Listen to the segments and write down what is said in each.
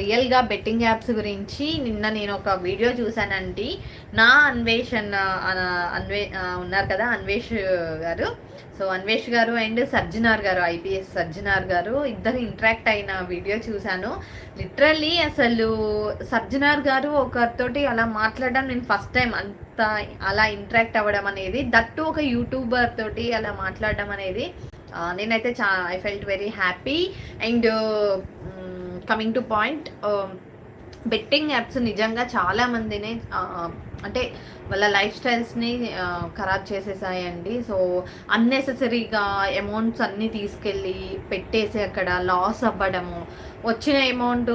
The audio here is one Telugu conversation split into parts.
రియల్గా బెట్టింగ్ యాప్స్ గురించి నిన్న నేను ఒక వీడియో చూశానండి. నా అన్వేషణ అన్వే ఉన్నారు కదా అన్వేష్ గారు. సో అన్వేష్ గారు అండ్ సర్జనార్ గారు ఐపీఎస్ సర్జనార్ గారు ఇద్దరు ఇంటరాక్ట్ అయిన వీడియో చూశాను. లిటరల్లీ అసలు సర్జనార్ గారు ఒకరితోటి అలా మాట్లాడడం నేను ఫస్ట్ టైం అంత అలా ఇంటరాక్ట్ అవ్వడం అనేది దట్టు ఒక యూట్యూబర్ తోటి అలా మాట్లాడడం అనేది నేనైతే చా I felt very happy and coming to point betting apps నిజంగా చాలా మందిని అంటే వాళ్ళ లైఫ్ స్టైల్స్ని ఖరాబ్ చేసేసాయండి. సో అన్నెసెసరీగా అమౌంట్స్ అన్నీ తీసుకెళ్ళి పెట్టేసి అక్కడ లాస్ అవ్వడము వచ్చిన అమౌంట్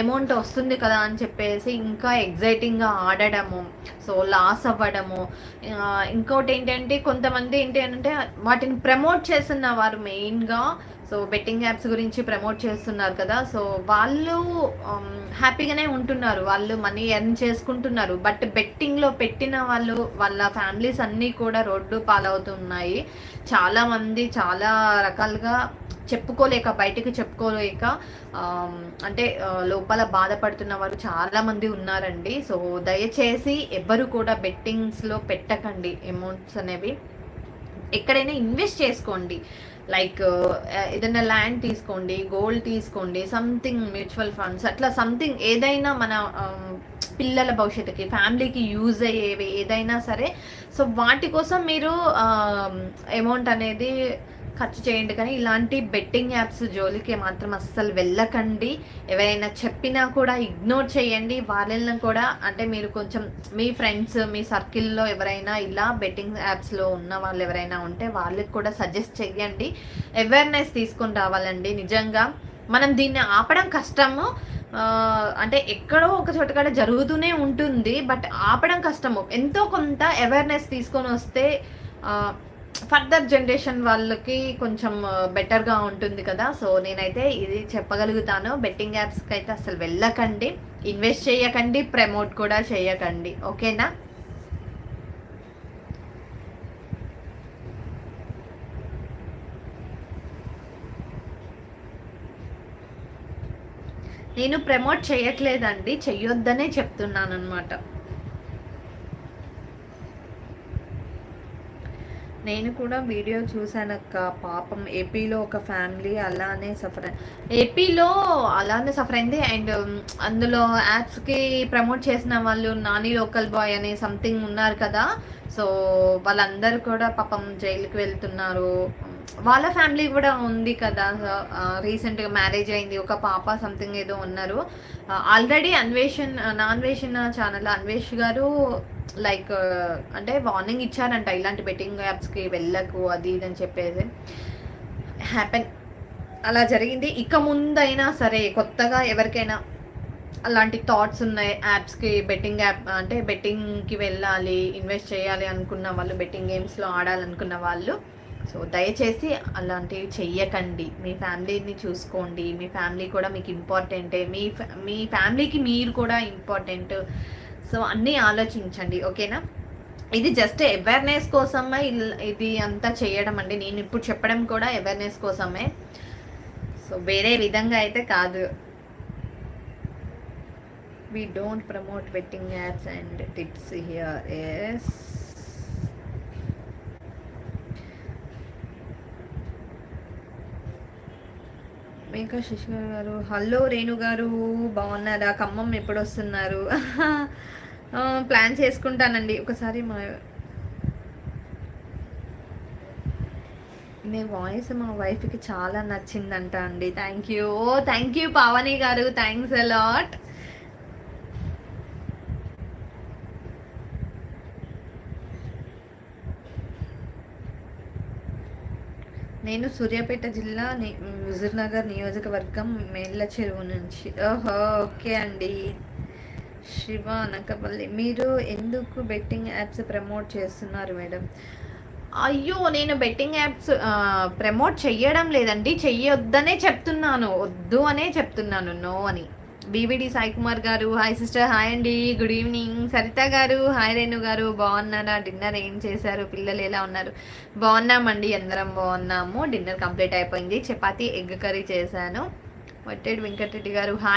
అమౌంట్ వస్తుంది కదా అని చెప్పేసి ఇంకా ఎగ్జైటింగ్గా ఆడడము సో లాస్ అవ్వడము. ఇంకోటి ఏంటంటే కొంతమంది ఏంటి అంటే వాటిని ప్రమోట్ చేస్తున్న వారు మెయిన్గా సో బెట్టింగ్ యాప్స్ గురించి ప్రమోట్ చేస్తున్నారు కదా. సో వాళ్ళు um, హ్యాపీగానే ఉంటున్నారు. వాళ్ళు మనీ ఎర్న్ చేసుకుంటున్నారు. బట్ బెట్టింగ్లో పెట్టిన వాళ్ళు వాళ్ళ ఫ్యామిలీస్ అన్నీ కూడా రోడ్డు పాలవుతున్నాయి. చాలామంది చాలా రకాలుగా చెప్పుకోలేక బయటకు చెప్పుకోలేక um, అంటే లోపల బాధపడుతున్న వారు చాలామంది ఉన్నారండి. సో దయచేసి ఎవ్వరు కూడా బెట్టింగ్స్లో పెట్టకండి. అమౌంట్స్ అనేవి ఎక్కడైనా ఇన్వెస్ట్ చేసుకోండి. లైక్ uh, ఏదైనా ల్యాండ్ తీసుకోండి గోల్డ్ తీసుకోండి సంథింగ్ మ్యూచువల్ ఫండ్స్ అట్లా సంథింగ్ ఏదైనా మన um, పిల్లల భవిష్యత్తుకి ఫ్యామిలీకి యూజ్ అయ్యేవి ఏదైనా సరే. సో వాటి కోసం మీరు um, అమౌంట్ అనేది ఖర్చు చేయండి. కానీ ఇలాంటి బెట్టింగ్ యాప్స్ జోలికి మాత్రం అస్సలు వెళ్ళకండి. ఎవరైనా చెప్పినా కూడా ఇగ్నోర్ చేయండి. వాళ్ళని కూడా అంటే మీరు కొంచెం మీ ఫ్రెండ్స్ మీ సర్కిల్లో ఎవరైనా ఇలా బెట్టింగ్ యాప్స్లో ఉన్న వాళ్ళు ఎవరైనా ఉంటే వాళ్ళకి కూడా సజెస్ట్ చేయండి అవేర్నెస్ తీసుకొని రావాలండి. నిజంగా మనం దీన్ని ఆపడం కష్టము. అంటే ఎక్కడో ఒక చోట కాడ జరుగుతూనే ఉంటుంది. బట్ ఆపడం కష్టము. ఎంతో కొంత అవేర్నెస్ తీసుకొని వస్తే ఫర్దర్ జనరేషన్ వాళ్ళకి కొంచెం బెటర్గా ఉంటుంది కదా. సో నేనైతే ఇది చెప్పగలుగుతాను. బెట్టింగ్ యాప్స్కి అయితే అసలు వెళ్ళకండి. ఇన్వెస్ట్ చేయకండి. ప్రమోట్ కూడా చేయకండి. ఓకేనా? నేను ప్రమోట్ చేయట్లేదండి. చెయ్యొద్దనే చెప్తున్నాను అనమాట నేను కూడా వీడియో చూశానక్క. పాపం ఏపీలో ఒక ఫ్యామిలీ అలానే సఫర్ ఏపీలో అలానే సఫర్ అయింది. అండ్ అందులో యాప్స్కి ప్రమోట్ చేసిన వాళ్ళు నాని లోకల్ బాయ్ అనే సంథింగ్ ఉన్నారు కదా. సో వాళ్ళందరూ కూడా పాపం జైలుకి వెళ్తున్నారు. వాళ్ళ ఫ్యామిలీ కూడా ఉంది కదా రీసెంట్గా మ్యారేజ్ అయింది ఒక పాప సంథింగ్ ఏదో ఉన్నారు. ఆల్రెడీ అన్వేషణ్ నా ఛానల్ అన్వేష్ గారు లైక్ అంటే వార్నింగ్ ఇచ్చారంట ఇలాంటి బెట్టింగ్ యాప్స్కి వెళ్ళకు అది ఇది అని చెప్పేసి. హ్యాపెన్ అలా జరిగింది. ఇక ముందైనా సరే కొత్తగా ఎవరికైనా అలాంటి థాట్స్ ఉన్నాయి యాప్స్కి బెట్టింగ్ యాప్ అంటే బెట్టింగ్కి వెళ్ళాలి ఇన్వెస్ట్ చేయాలి అనుకున్న వాళ్ళు బెట్టింగ్ గేమ్స్లో ఆడాలనుకున్న వాళ్ళు. సో దయచేసి అలాంటివి చెయ్యకండి. మీ ఫ్యామిలీని చూసుకోండి. మీ ఫ్యామిలీ కూడా మీకు ఇంపార్టెంటే. మీ ఫ్యా- మీ ఫ్యామిలీకి మీరు కూడా ఇంపార్టెంట్. సో అన్నీ ఆలోచించండి. ఓకేనా? ఇది జస్ట్ అవేర్నెస్ కోసమే ఇది అంతా చేయడం అండి. నేను ఇప్పుడు చెప్పడం కూడా అవేర్నెస్ కోసమే. సో వేరే విధంగా అయితే కాదు. We don't promote betting apps and tips here yes Meka Shashikar గారు. హలో రేణు గారు బాగున్నారా? ఖమ్మం ఎప్పుడు వస్తున్నారు ప్లాన్ చేసుకుంటానండి. ఒకసారి మా మీ వాయిస్ మా వైఫ్కి చాలా నచ్చిందంట అండి. Thank you oh thank you Pavani గారు. థ్యాంక్స్ అలాట్ నేను సూర్యాపేట జిల్లా ని- హుజూర్నగర్ నియోజకవర్గం మేళ్ళ చెరువు నుంచి. ఓహో ఓకే అండి. శివ అనకపల్లి. మీరు ఎందుకు బెట్టింగ్ యాప్స్ ప్రమోట్ చేస్తున్నారు మేడం? అయ్యో నేను బెట్టింగ్ యాప్స్ ప్రమోట్ చెయ్యడం లేదండి. చెయ్యొద్దనే చెప్తున్నాను. వద్దు అనే చెప్తున్నాను. నో అని. బీబీడి సాయి కుమార్ గారు. హాయ్ సిస్టర్ హాయ్ అండి. గుడ్ ఈవినింగ్ సరిత గారు. హాయ్ రేణు గారు. బాగున్నారా? డిన్నర్ ఏం చేశారు? పిల్లలు ఎలా ఉన్నారు? బాగున్నామండి. అందరం బాగున్నాము. డిన్నర్ కంప్లీట్ అయిపోయింది. చపాతీ ఎగ్ కర్రీ చేశాను. వట్టేడు వెంకటరెడ్డి గారు? హాయ్